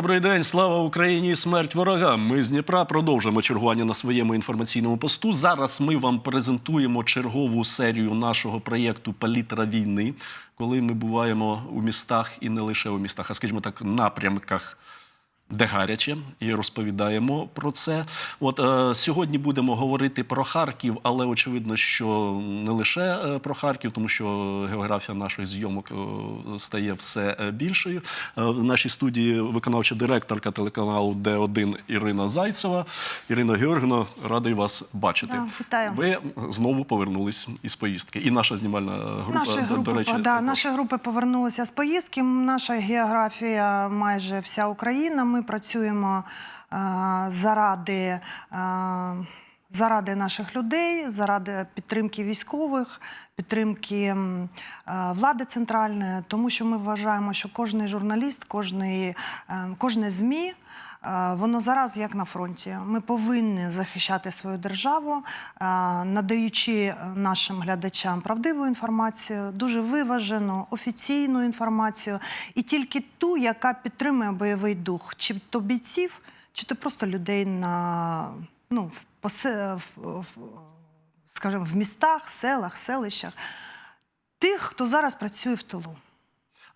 Добрий день, слава Україні, смерть ворогам. Ми з Дніпра продовжимо чергування на своєму інформаційному посту. Зараз ми вам презентуємо чергову серію нашого проєкту Палітра війни, коли ми буваємо у містах і не лише у містах, а скажімо так, напрямках. Де гаряче, і розповідаємо про це. От е, сьогодні будемо говорити про Харків, але очевидно, що не лише е, про Харків, тому що географія наших зйомок е, стає все е, більшою. Е, в нашій студії виконавча директорка телеканалу Д1 Ірина Зайцева. Ірина Георгівна, радий вас бачити. Да, вітаю. Ви знову повернулись із поїздки. І наша знімальна група, Наші до, групи, до речі, да, наші групи повернулися з поїздки. Наша географія майже вся Україна. Ми працюємо е, заради, е, заради наших людей, заради підтримки військових, підтримки е, влади центральної, тому що ми вважаємо, що кожний журналіст, кожний, кожне ЗМІ. Е, Воно зараз як на фронті. Ми повинні захищати свою державу, е, надаючи нашим глядачам правдиву інформацію, дуже виважену, офіційну інформацію, і тільки ту, яка підтримує бойовий дух, чи то бійців, чи то просто людей на ну, в, скажімо, в містах, селах, селищах, тих, хто зараз працює в тилу.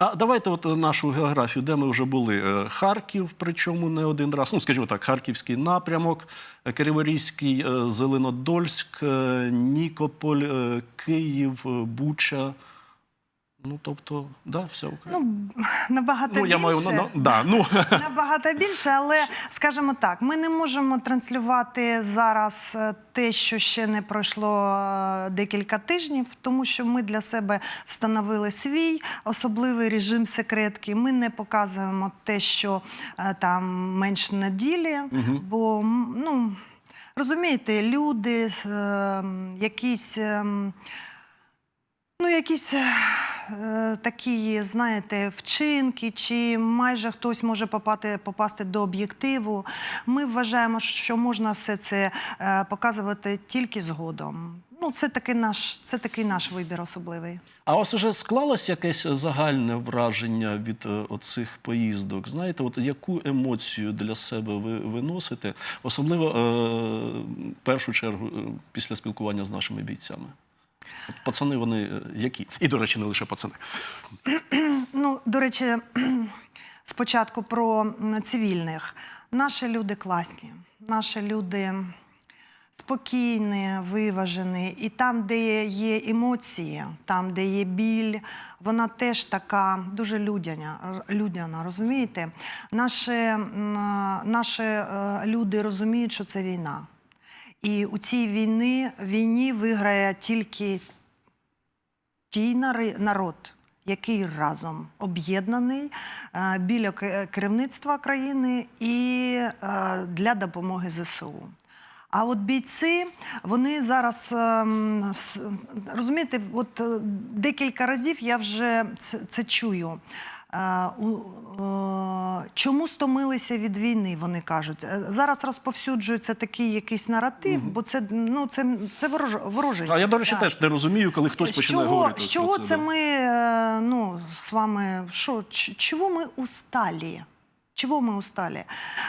А давайте от нашу географію, де ми вже були. Е, Харків, причому не один раз. Ну, скажімо так, Харківський напрямок, е, Криворізький, е, Зеленодольськ, Нікополь, Київ, Буча. Ну, тобто, да, вся Україна. Ну, набагато Ну, я маю більше. на, на да, ну, Набагато більше, але скажімо так, ми не можемо транслювати зараз е, те, що ще не пройшло е, декілька тижнів, тому що ми для себе встановили свій особливий режим секретки. Ми не показуємо те, що е, там менш неділі, Мгм. бо ну. Розумієте, люди, е, якісь, ем, ну, якісь такі, знаєте, вчинки, чи майже хтось може попати, попасти до об'єктиву. Ми вважаємо, що можна все це е, показувати тільки згодом. Ну, це такий наш, це такий наш вибір особливий. А у вас вже склалось якесь загальне враження від е, оцих поїздок? Знаєте, от яку емоцію для себе ви виносите, особливо е, першу чергу е, після спілкування з нашими бійцями? Пацани, вони е, які? І, до речі, не лише пацани. Ну, до речі, спочатку про цивільних. Наші люди класні, наші люди спокійні, виважені. І там, де є емоції, там, де є біль, вона теж така дуже людяна, людяна розумієте? Наші, наші е, люди розуміють, що це війна. І у цій війні, війні виграє тільки тій народ, який разом об'єднаний е, біля керівництва країни і е, для допомоги ЗСУ. А от бійці, вони зараз ем, розумієте, от е, декілька разів я вже це, це чую. Чому стомилися від війни? Вони кажуть. Е, Зараз розповсюджується такий якийсь наратив, бо це ну це, це ворож, ворожий. А я, до речі, Так. теж не розумію, коли хтось З починає чого, говорити. з про це. це да. ми е, ну, з вами, що, чого ми усталі? Чого ми усталі?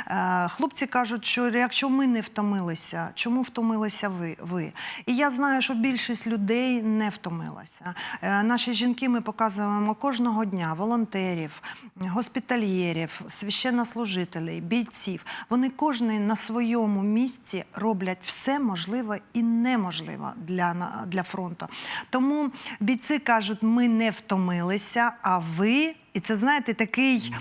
Е, хлопці кажуть, що якщо ми не втомилися, чому втомилися ви? ви? І я знаю, що більшість людей не втомилася. Е, наші жінки ми показуємо кожного дня волонтерів, госпітальєрів, священнослужителей, бійців. Вони кожен на своєму місці роблять все можливе і неможливе для, для фронту. Тому бійці кажуть, ми не втомилися, а ви, і це знаєте, такий.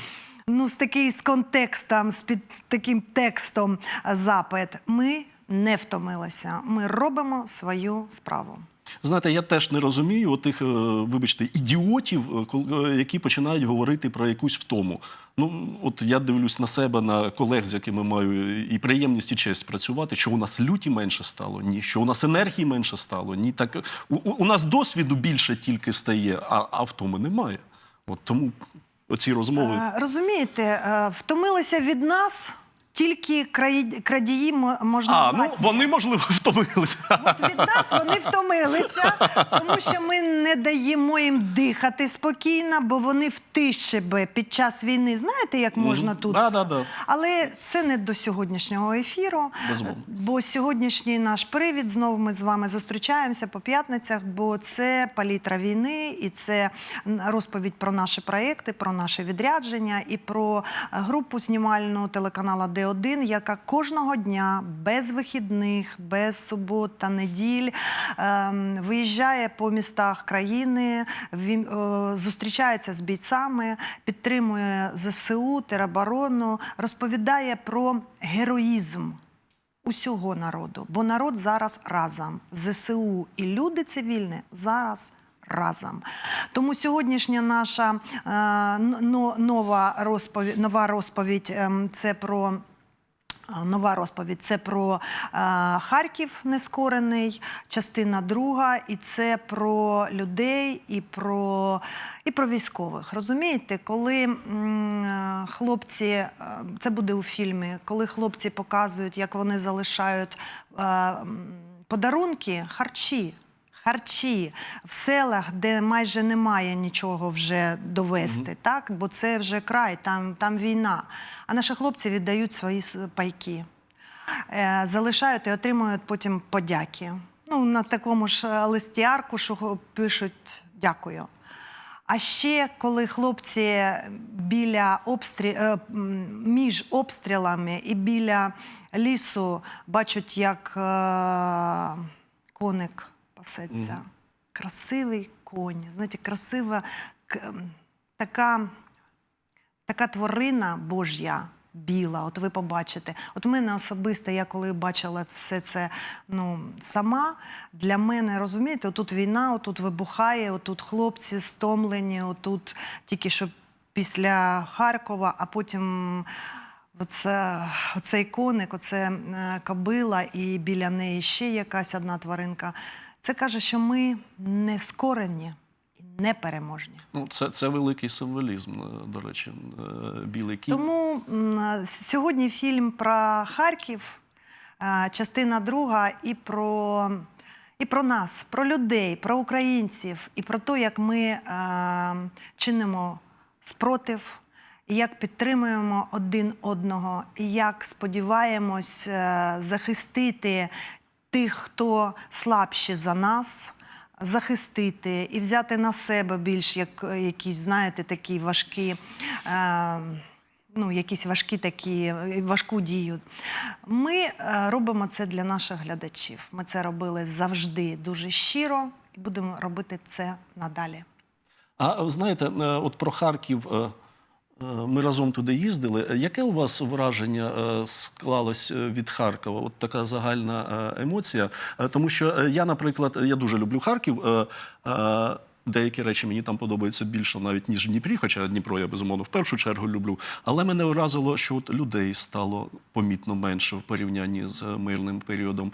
Ну, з такий з контекстом, з під таким текстом запит. Ми не втомилися. Ми робимо свою справу. Знаєте, я теж не розумію отих, е, вибачте, ідіотів, е, е, які починають говорити про якусь втому. Ну, от я дивлюсь на себе, на колег, з якими маю і приємність, і честь працювати, що у нас люті менше стало, ні, що у нас енергії менше стало, ні. Так у у нас досвіду більше тільки стає, а, а втоми немає. От тому оці розмови. Е, Розумієте, е, втомилися від нас тільки краї- крадії мо- можна. А, ну вони можливо втомилися. От від нас вони втомилися, тому що ми не даємо їм дихати спокійно, бо вони в тиші би під час війни. Знаєте, як можна Мгм. тут? Да, да, да. Але це не до сьогоднішнього ефіру. Безумовно. Бо сьогоднішній наш привід знову ми з вами зустрічаємося по п'ятницях, бо це палітра війни, і це розповідь про наші проекти, про наше відрядження і про е, групу знімальну телеканалу Д1, яка кожного дня без вихідних, без субот та неділь ем, виїжджає по містах країни, вім- е, зустрічається з бійцями, підтримує ЗСУ, тероборону, розповідає про героїзм усього народу. Бо народ зараз разом. ЗСУ і люди цивільні зараз разом. Тому сьогоднішня наша е, но- нова розповідь, нова розповідь ем, це про. Нова розповідь це про е, Харків нескорений, частина друга, і це про людей і про, і про військових. Розумієте, коли е, хлопці, е, це буде у фільмі, коли хлопці показують, як вони залишають подарунки, харчі. Харчі в селах, де майже немає нічого вже довести, Мгм. так? бо це вже край, там, там війна. А наші хлопці віддають свої пайки, е, залишають і отримують потім подяки. Ну, на такому ж е, листі аркушу пишуть дякую. А ще коли хлопці біля обстрі... е, між обстрілами і біля лісу бачать, як коник пасеться. Мгм. Красивий конь, знаєте, красива к- така, така тварина Божя. Біла, от ви побачите. От мене особисто, я коли бачила все це ну, сама, для мене, розумієте, отут війна, отут вибухає, отут хлопці стомлені, отут тільки що після Харкова, а потім оце, оцей коник, оце е, кобила, і біля неї ще якась одна тваринка. Це каже, що ми не скорені і непереможні. Ну, це, це великий символізм, е, до речі, е, білий кінь. Тому сьогодні фільм про Харків, е, частина друга, і про, і про нас, про людей, про українців, і про те, як ми е, чинимо спротив, як підтримуємо один одного, і як сподіваємось е, захистити тих, хто слабші за нас. Захистити і взяти на себе більш як е, якісь, знаєте, такі важкі, е, ну, якісь важкі такі, е, важку дію. Ми е, робимо це для наших глядачів. Ми це робили завжди дуже щиро і будемо робити це надалі. А знаєте, от про Харків. Е, Ми разом туди їздили. Е, Яке у вас враження е, склалось від Харкова? От така загальна емоція. Тому що я, наприклад, я дуже люблю Харків. Деякі речі мені там подобаються більше навіть ніж в Дніпрі, хоча Дніпро я безумовно в першу чергу люблю. Але мене вразило, що от людей стало помітно менше в порівнянні з мирним періодом.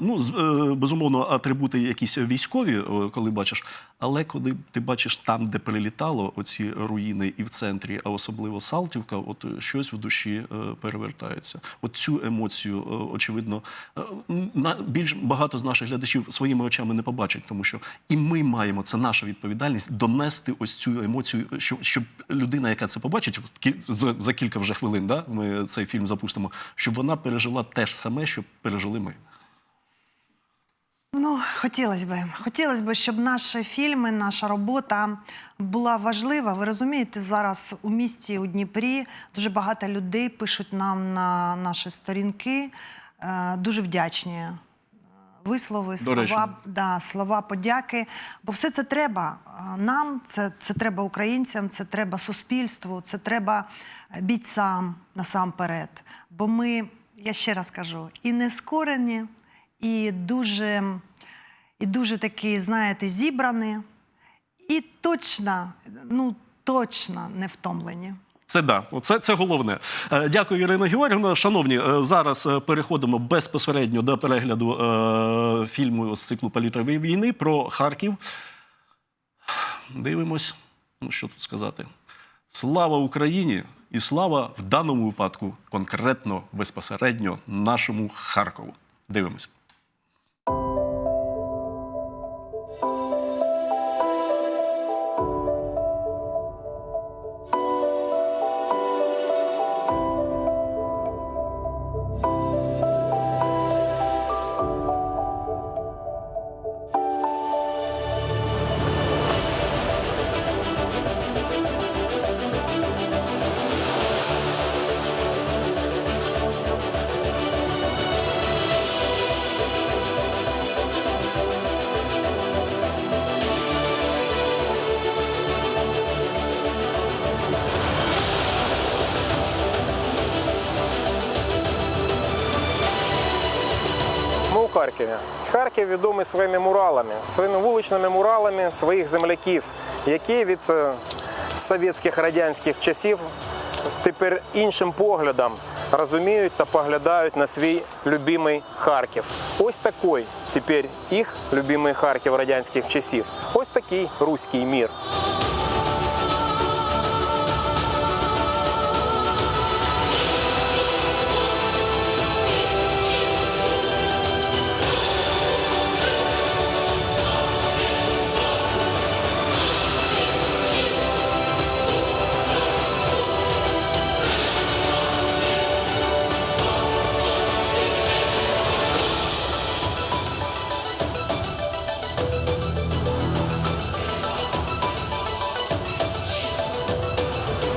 Ну, е, безумовно, атрибути якісь військові, е, коли бачиш. Але коли ти бачиш там, де прилітало оці руїни, і в центрі, а особливо Салтівка, от щось в душі е, перевертається. От цю емоцію, очевидно, більш багато з наших глядачів своїми очами не побачать, тому що і ми маємо це наша відповідальність донести ось цю емоцію, щоб, людина, яка це побачить, за кілька вже хвилин, да, ми цей фільм запустимо, щоб вона пережила те ж саме, що пережили ми. Ну, хотілося б. Хотілося б, щоб наші фільми, наша робота була важлива. Ви розумієте, зараз у місті у Дніпрі дуже багато людей пишуть нам на наші сторінки. е, Дуже вдячні е, вислови, До слова, да, слова подяки. Бо все це треба е, нам, це, це треба українцям, це треба суспільству, це треба бійцям насамперед. Бо ми, я ще раз кажу, і не скорені, і дуже, і дуже такі, знаєте, зібрані, і точно, ну точно не втомлені. Це да, це, це головне. Е, Дякую, Ірина Георгівна. Шановні, е, зараз е, переходимо безпосередньо до перегляду е, фільму з циклу Палітра війни про Харків. Дивимось, ну що тут сказати. Слава Україні і слава в даному випадку конкретно безпосередньо нашому Харкову. Дивимось. Харкові? Харків відомий своїми муралами, своїми вуличними муралами своїх земляків, які від е, совєтських радянських часів тепер іншим поглядом розуміють та поглядають на свій любимий Харків. Ось такий тепер їх любимий Харків радянських часів. Ось такий руський мір.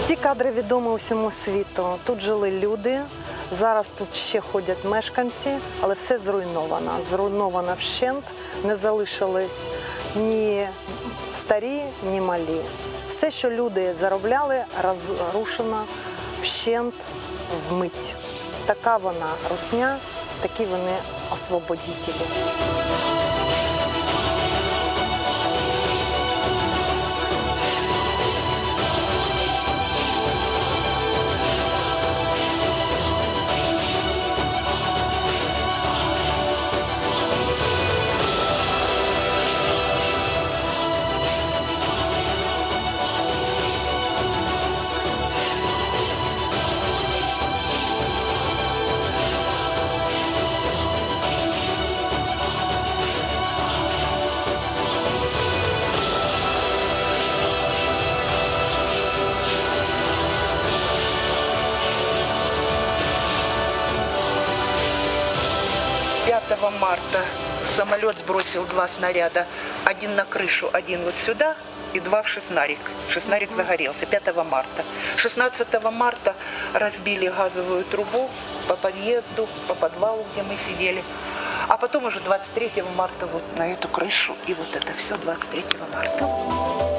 Ці кадри відомі усьому світу. Тут жили люди. Зараз тут ще ходять мешканці, але все зруйновано. Зруйновано вщент, не залишились ні старі, ні малі. Все, що люди заробляли, розрушено вщент вмить. Така вона русня, такі вони освободітелі. Пятого марта самолет сбросил два снаряда. Один на крышу, один вот сюда и два в Шестнарик. Шестнарик загорелся 5 марта. 16 марта разбили газовую трубу по подъезду, по подвалу, где мы сидели. А потом уже 23 марта вот на эту крышу. И вот это все 23 марта.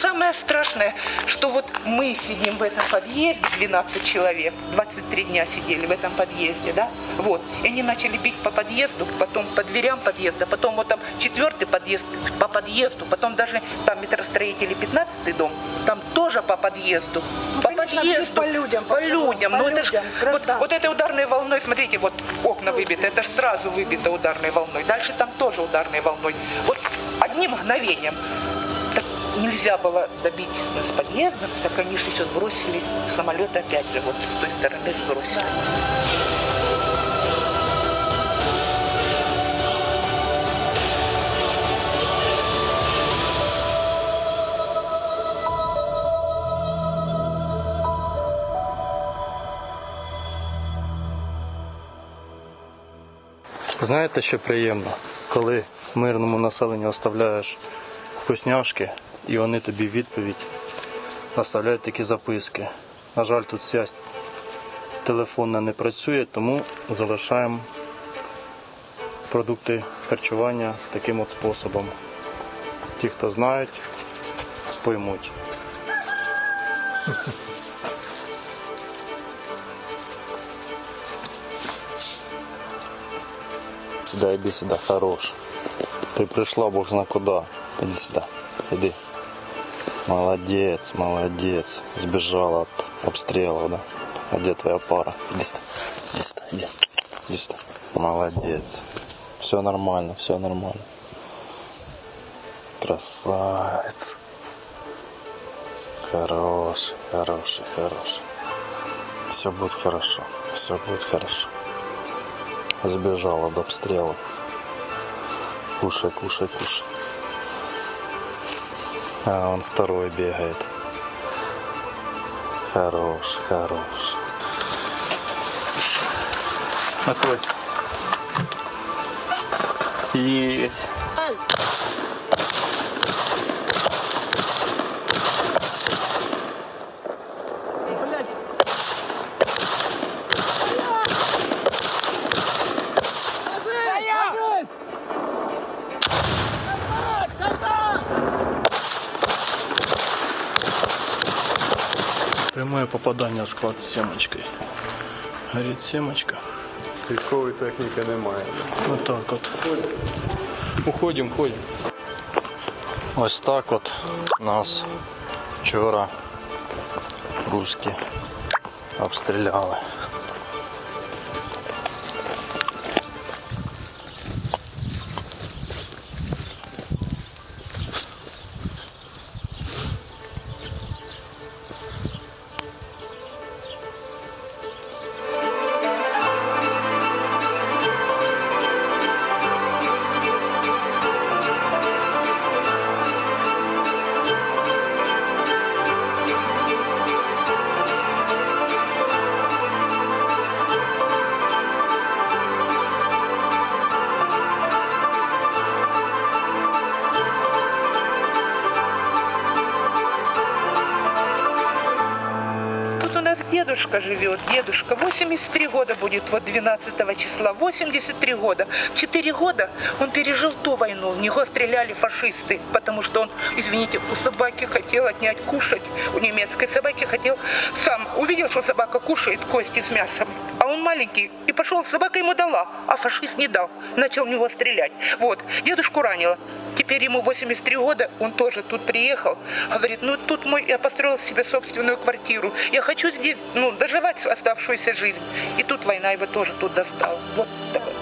Самое страшное, что вот мы сидим в этом подъезде, 12 человек, 23 дня сидели в этом подъезде, да, вот, и они начали бить по подъезду, потом по дверям подъезда, потом вот там четвертый подъезд по подъезду, потом даже там метростроители 15 дом, там тоже по подъезду, Ну, по конечно, подъезду, по людям, по по людям, по ну это ж, людям, вот, вот этой ударной волной, смотрите, вот окна Сотни. выбиты, это же сразу выбито ударной волной, дальше там тоже ударной волной, вот одним мгновением. Так нельзя было добить с подъезда, так они же еще сбросили самолет опять же, вот с той стороны сбросили. Знаєте, що приємно, коли мирному населенню оставляєш вкусняшки, і вони тобі відповідь оставляють такі записки. На жаль, тут связь телефонна не працює, тому залишаємо продукти харчування таким от способом. Ті, хто знають, поймуть. Сюда, иди сюда, хорош. Ты пришла, бог зна куда. Иди сюда, иди. Молодец, молодец. Сбежала от обстрела, да? А где твоя пара? Иди сюда, иди сюда, иди. Иди сюда. Молодец. Все нормально, все нормально. Красавец. Хороший, хороший, хороший. Все будет хорошо, все будет хорошо. Сбежал от обстрела. Кушай, кушай, кушай. А он второй бегает. Хорош, хорош. Открой. Есть. Попадание в склад з сімочкою. Горит семочка. Військової техніки немає. Вот так вот. Уходимо, ходимо. Ось так от нас вчора русські обстріляли. Нас дедушка живет, дедушка, 83 года будет, вот 12 числа, 83 года. Четыре года он пережил ту войну, в него стреляли фашисты, потому что он, извините, у собаки хотел отнять кушать, у немецкой собаки хотел сам, увидел, что собака кушает кости с мясом, маленький, и пошел, собака ему дала, а фашист не дал, начал в него стрелять. Вот, дедушку ранило, Теперь ему 83 года, он тоже тут приехал. Говорит, ну тут мой, я построил себе собственную квартиру. Я хочу здесь, ну, доживать оставшуюся жизнь. И тут война его тоже тут достала. Вот такой.